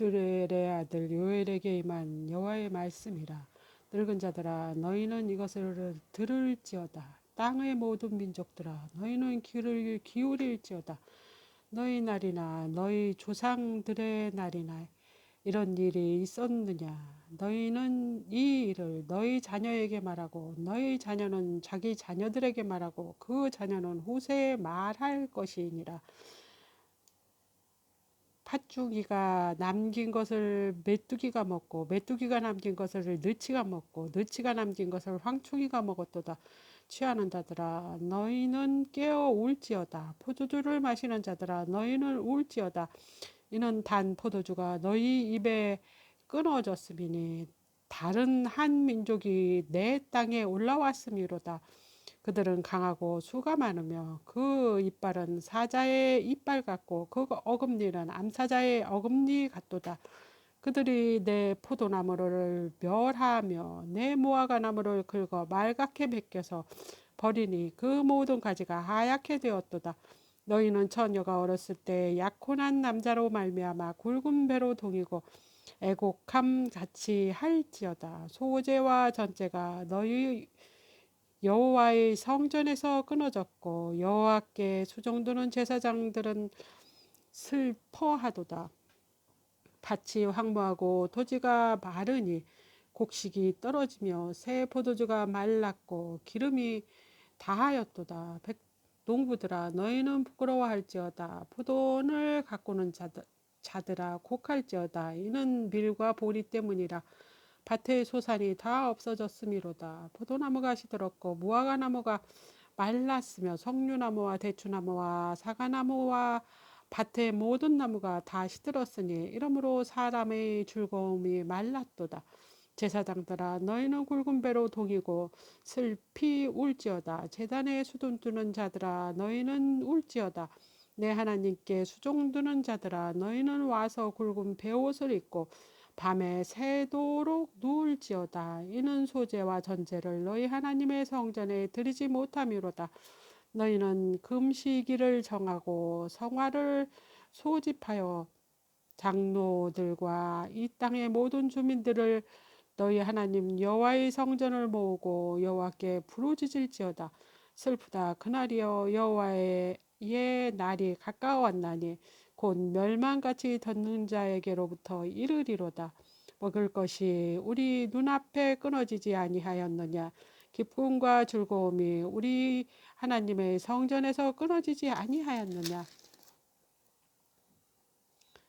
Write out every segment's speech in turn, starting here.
드렐의 아들 요엘에게 임한 여호와의 말씀이라. 늙은 자들아 너희는 이것을 들을지어다. 땅의 모든 민족들아 너희는 귀를 기울일지어다. 너희 날이나 너희 조상들의 날이나 이런 일이 있었느냐? 너희는 이 일을 너희 자녀에게 말하고 너희 자녀는 자기 자녀들에게 말하고 그 자녀는 후세에 말할 것이니라 팥죽이가 남긴 것을 메뚜기가 먹고 메뚜기가 남긴 것을 느치가 먹고 느치가 남긴 것을 황충이가 먹었도다. 취하는 자들아 너희는 깨어 울지어다. 포도주를 마시는 자들아 너희는 울지어다. 이는 단 포도주가 너희 입에 끊어졌음이니 다른 한 민족이 내 땅에 올라왔음이로다 그들은 강하고 수가 많으며 그 이빨은 사자의 이빨 같고 그 어금니는 암사자의 어금니 같도다. 그들이 내 포도나무를 멸하며 내 무화과 나무를 긁어 말갛게 벗겨서 버리니 그 모든 가지가 하얗게 되었도다. 너희는 처녀가 어렸을 때 약혼한 남자로 말미암아 굵은 배로 동이고 애곡함 같이 할지어다. 소재와 전제가 너희 여호와의 성전에서 끊어졌고 여호와께 수종드는 제사장들은 슬퍼하도다. 밭이 황무하고 토지가 마르니 곡식이 떨어지며 새 포도주가 말랐고 기름이 다하였도다. 농부들아 너희는 부끄러워할지어다. 포도원을 가꾸는 자들, 자들아 곡할지어다. 이는 밀과 보리 때문이라. 밭의 소산이 다 없어졌음이로다. 포도나무가 시들었고 무화과 나무가 말랐으며 석류나무와 대추나무와 사과나무와 밭의 모든 나무가 다 시들었으니 이러므로 사람의 즐거움이 말랐도다. 제사장들아 너희는 굵은 배로 동이고 슬피 울지어다. 재단에 수돈 두는 자들아 너희는 울지어다. 내 하나님께 수종 두는 자들아 너희는 와서 굵은 배옷을 입고 밤에 새도록 누울지어다. 이는 소재와 전제를 너희 하나님의 성전에 드리지 못함이로다. 너희는 금시기를 정하고 성화를 소집하여 장로들과 이 땅의 모든 주민들을 너희 하나님 여호와의 성전을 모으고 여호와께 부르짖을지어다. 슬프다 그날이여 여호와의 날이 가까웠나니 곧 멸망같이 덧는 자에게로부터 이르리로다. 먹을 것이 우리 눈앞에 끊어지지 아니하였느냐. 기쁨과 즐거움이 우리 하나님의 성전에서 끊어지지 아니하였느냐.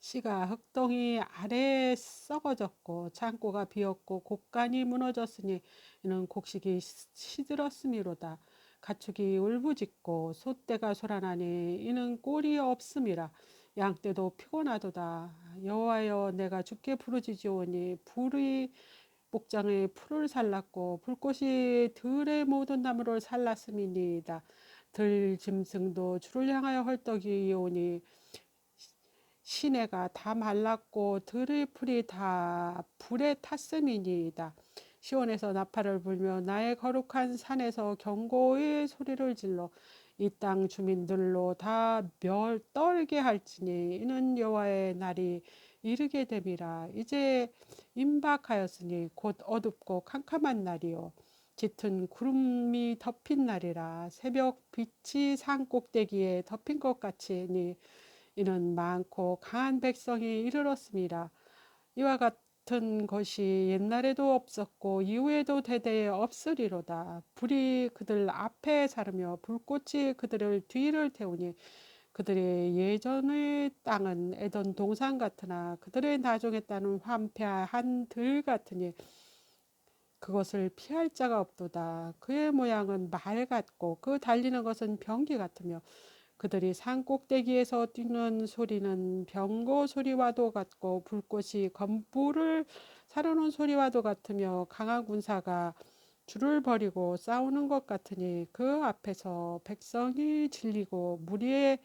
씨가 흙덩이 아래에 썩어졌고 창고가 비었고 곡간이 무너졌으니 이는 곡식이 시들었음이로다. 가축이 울부짖고 소떼가 소란하니 이는 꼴이 없음이라. 양떼도 피곤하도다. 여호와여 내가 주께 부르짖으오니 불의 목장에 풀을 살랐고 불꽃이 들의 모든 나무를 살랐음이니이다. 들 짐승도 주를 향하여 헐떡이오니 시내가 다 말랐고 들의 풀이 다 불에 탔음이니이다. 시온에서 나팔을 불며 나의 거룩한 산에서 경고의 소리를 질러 이 땅 주민들로 다 멸 떨게 할지니 이는 여호와의 날이 이르게 됨이라. 이제 임박하였으니 곧 어둡고 캄캄한 날이요. 짙은 구름이 덮인 날이라. 새벽 빛이 산 꼭대기에 덮인 것 같으니 이는 많고 강한 백성이 이르렀습니다. 이와 같 같은 것이 옛날에도 없었고 이후에도 대대에 없으리로다. 불이 그들 앞에 사르며 불꽃이 그들을 뒤를 태우니 그들의 예전의 땅은 애던 동산 같으나 그들의 나중에 따는 황폐한 들 같으니 그것을 피할 자가 없도다. 그의 모양은 말 같고 그 달리는 것은 병기 같으며 그들이 산 꼭대기에서 뛰는 소리는 병거 소리와도 같고 불꽃이 건불을 사르는 소리와도 같으며 강한 군사가 줄을 버리고 싸우는 것 같으니 그 앞에서 백성이 질리고 무리의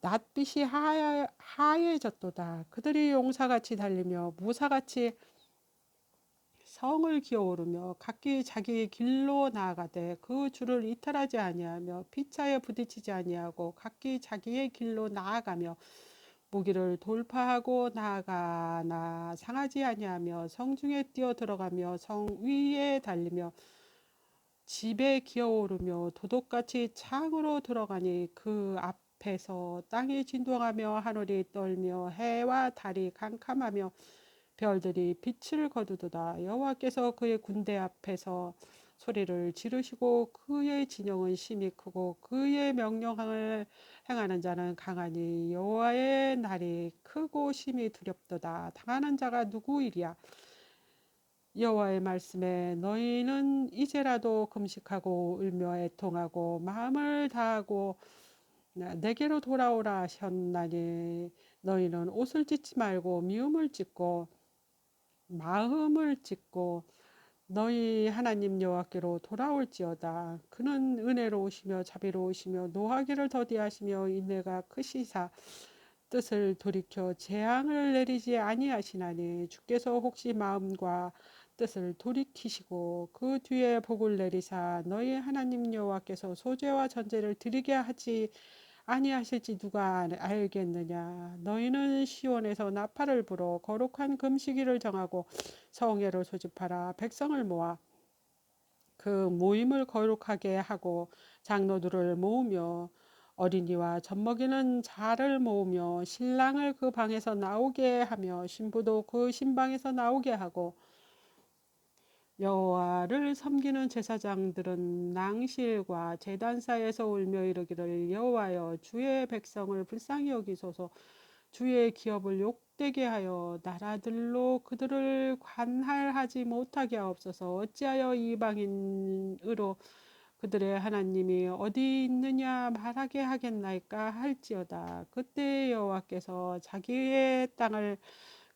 낯빛이 하얘, 하얘졌도다. 그들이 용사같이 달리며 무사같이 성을 기어오르며 각기 자기 길로 나아가되 그 줄을 이탈하지 아니하며 피차에 부딪히지 아니하고 각기 자기의 길로 나아가며 무기를 돌파하고 나아가나 상하지 아니하며 성중에 뛰어 들어가며 성 위에 달리며 집에 기어오르며 도둑같이 창으로 들어가니 그 앞에서 땅이 진동하며 하늘이 떨며 해와 달이 캄캄하며 별들이 빛을 거두도다. 여호와께서 그의 군대 앞에서 소리를 지르시고 그의 진영은 심히 크고 그의 명령을 행하는 자는 강하니 여호와의 날이 크고 심히 두렵도다. 당하는 자가 누구이랴? 여호와의 말씀에 너희는 이제라도 금식하고 울며 애통하고 마음을 다하고 내게로 돌아오라 하셨나니 너희는 옷을 찢지 말고 미움을 찢고 마음을 찢고 너희 하나님 여호와께로 돌아올지어다. 그는 은혜로우시며 자비로우시며 노하기를 더디하시며 인내가 크시사 뜻을 돌이켜 재앙을 내리지 아니하시나니 주께서 혹시 마음과 뜻을 돌이키시고 그 뒤에 복을 내리사 너희 하나님 여호와께서 소재와 전제를 드리게 하지 아니하실지 누가 알겠느냐. 너희는 시온에서 나팔을 불어 거룩한 금식일을 정하고 성회를 소집하라. 백성을 모아 그 모임을 거룩하게 하고 장로들을 모으며 어린이와 젖먹이는 자를 모으며 신랑을 그 방에서 나오게 하며 신부도 그 신방에서 나오게 하고 여호와 를 섬기는 제사장들은 낭실과 제단사에서 울며 이르기를 여호와여 주의 백성을 불쌍히 여기소서. 주의 기업을 욕되게 하여 나라들로 그들을 관할하지 못하게 하옵소서. 어찌하여 이방인으로 그들의 하나님이 어디 있느냐 말하게 하겠나이까 할지어다. 그때 여호와께서 자기의 땅을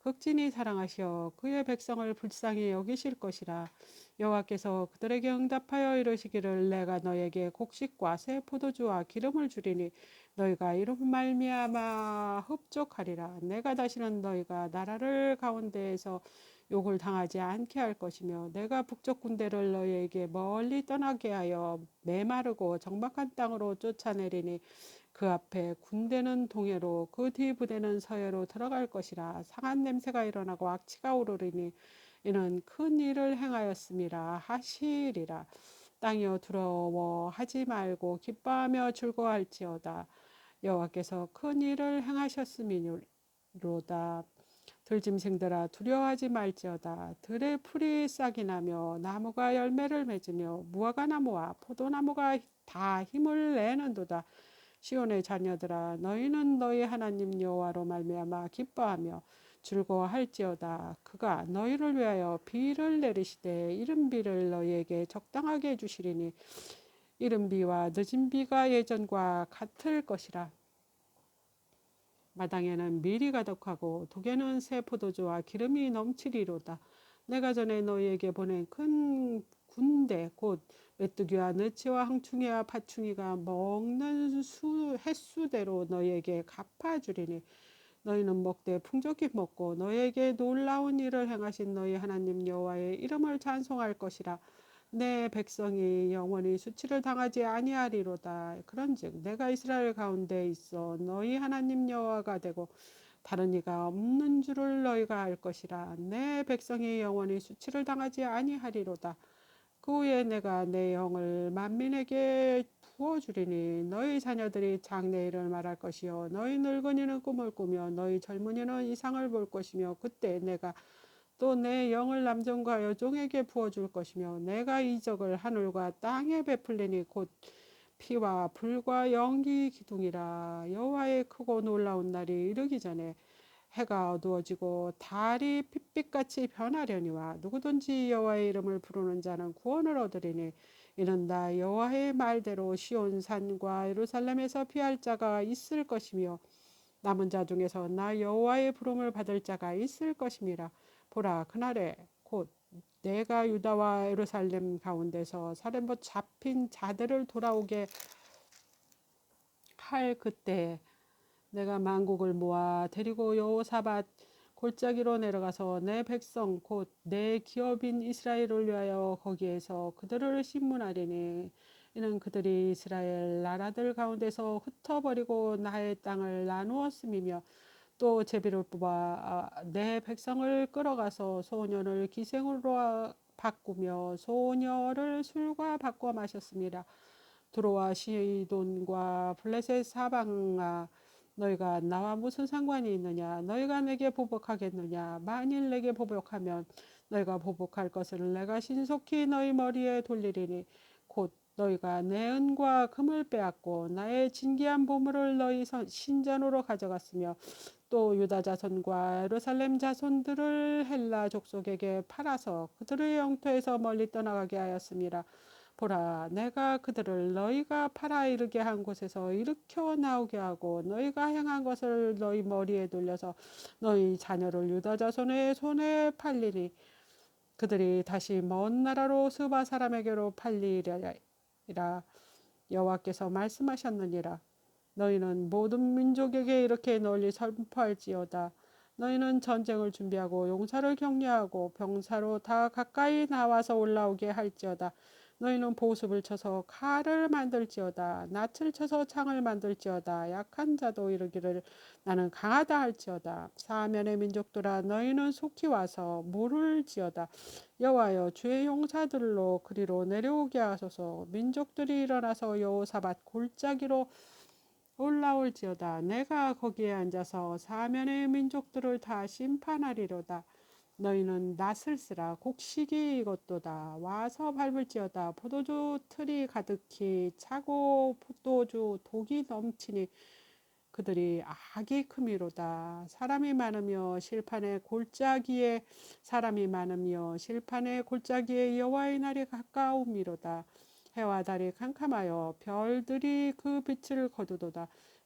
극진히 사랑하시어 그의 백성을 불쌍히 여기실 것이라 여호와께서 그들에게 응답하여 이르시기를 내가 너에게 곡식과 새 포도주와 기름을 주리니 너희가 이런 말미암아 흡족하리라. 내가 다시는 너희가 나라를 가운데에서 욕을 당하지 않게 할 것이며 내가 북쪽 군대를 너희에게 멀리 떠나게 하여 메마르고 적막한 땅으로 쫓아내리니 그 앞에 군대는 동해로 그 뒤 부대는 서해로 들어갈 것이라. 상한 냄새가 일어나고 악취가 오르리니 이는 큰 일을 행하였음이라 하시리라. 땅이여 두려워하지 말고 기뻐하며 즐거워할지어다. 여호와께서 큰 일을 행하셨음이로다. 들짐승들아 두려워하지 말지어다. 들의 풀이 싹이 나며 나무가 열매를 맺으며 무화과 나무와 포도나무가 다 힘을 내는도다. 시온의 자녀들아 너희는 너희 하나님 여호와로 말미암아 기뻐하며 즐거워할지어다. 그가 너희를 위하여 비를 내리시되 이른 비를 너희에게 적당하게 해주시리니 이른 비와 늦은 비가 예전과 같을 것이라. 마당에는 밀이 가득하고 독에는 새 포도주와 기름이 넘치리로다. 내가 전에 너희에게 보낸 큰 군대 곧 메뚜기와 느치와 항충이와 파충이가 먹는 수 횟수대로 너희에게 갚아주리니 너희는 먹되 풍족히 먹고 너희에게 놀라운 일을 행하신 너희 하나님 여호와의 이름을 찬송할 것이라. 내 백성이 영원히 수치를 당하지 아니하리로다. 그런즉 내가 이스라엘 가운데 있어 너희 하나님 여호와가 되고 다른 이가 없는 줄을 너희가 알 것이라. 내 백성이 영원히 수치를 당하지 아니하리로다 그 후에 내가 내 영을 만민에게 부어주리니 너희 자녀들이 장래일을 말할 것이요. 너희 늙은이는 꿈을 꾸며 너희 젊은이는 이상을 볼 것이며 그때 내가 또 내 영을 남종과 여종에게 부어줄 것이며 내가 이적을 하늘과 땅에 베풀리니 곧 피와 불과 연기 기둥이라. 여호와의 크고 놀라운 날이 이르기 전에 해가 어두워지고 달이 핏빛같이 변하려니와 누구든지 여호와의 이름을 부르는 자는 구원을 얻으리니 이는 나 여호와의 말대로 시온 산과 예루살렘에서 피할 자가 있을 것이며 남은 자 중에서 나 여호와의 부름을 받을 자가 있을 것임이라. 보라 그날에 곧 내가 유다와 예루살렘 가운데서 사렘보 잡힌 자들을 돌아오게 할 그때 내가 만국을 모아 데리고 여호사밧 골짜기로 내려가서 내 백성 곧 내 기업인 이스라엘을 위하여 거기에서 그들을 신문하리니 이는 그들이 이스라엘 나라들 가운데서 흩어버리고 나의 땅을 나누었음이며 또 제비를 뽑아 아, 내 백성을 끌어가서 소년을 기생으로 바꾸며 소녀를 술과 바꿔 마셨습니다. 두로와 시돈과 블레셋 사방아 너희가 나와 무슨 상관이 있느냐 너희가 내게 보복하겠느냐 만일 내게 보복하면 너희가 보복할 것을 내가 신속히 너희 머리에 돌리리니 곧 너희가 내 은과 금을 빼앗고 나의 진기한 보물을 너희 신전으로 가져갔으며 또 유다 자손과 예루살렘 자손들을 헬라 족속에게 팔아서 그들의 영토에서 멀리 떠나가게 하였습니다. 보라, 내가 그들을 너희가 팔아 이르게 한 곳에서 일으켜 나오게 하고 너희가 행한 것을 너희 머리에 돌려서 너희 자녀를 유다 자손의 손에 팔리니 그들이 다시 먼 나라로 스바 사람에게로 팔리리라 여호와께서 말씀하셨느니라. 너희는 모든 민족에게 이렇게 널리 선포할지어다. 너희는 전쟁을 준비하고 용사를 격려하고 병사로 다 가까이 나와서 올라오게 할지어다. 너희는 보습을 쳐서 칼을 만들지어다. 낯을 쳐서 창을 만들지어다. 약한 자도 이르기를 나는 강하다 할지어다. 사면의 민족들아 너희는 속히 와서 물을 지어다. 여호와여 주의 용사들로 그리로 내려오게 하소서. 민족들이 일어나서 여호사밧 골짜기로 올라올지어다. 내가 거기에 앉아서 사면의 민족들을 다 심판하리로다. 너희는 낫을 쓰라 곡식이 이것도다. 와서 밟을지어다. 포도주 틀이 가득히 차고 포도주 독이 넘치니 그들이 악이 크미로다. 사람이 많으며 실판의 골짜기에 사람이 많으며 실판의 골짜기에 여호와의 날이 가까움이로다. 해와 달이 캄캄하여 별들이 그 빛을 거두도다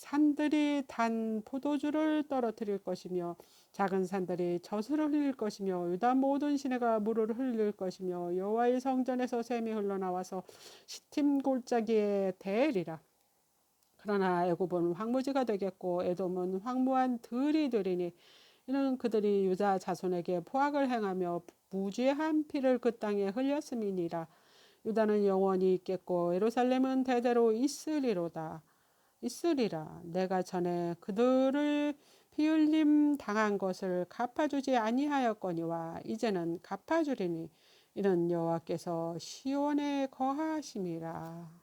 산들이 단 포도주를 떨어뜨릴 것이며 작은 산들이 젖을 흘릴 것이며 유다 모든 시내가 물을 흘릴 것이며 여호와의 성전에서 샘이 흘러나와서 시팀 골짜기에 대리라. 그러나 애굽은 황무지가 되겠고 에돔은 황무한 들이 되리니 이는 그들이 유다 자손에게 포악을 행하며 무죄한 피를 그 땅에 흘렸음이니라. 유다는 영원히 있겠고 예루살렘은 대대로 있으리로다. 있으리라. 내가 전에 그들을 피흘림 당한 것을 갚아주지 아니하였거니와 이제는 갚아주리니 이는 여호와께서 시온에 거하심이라.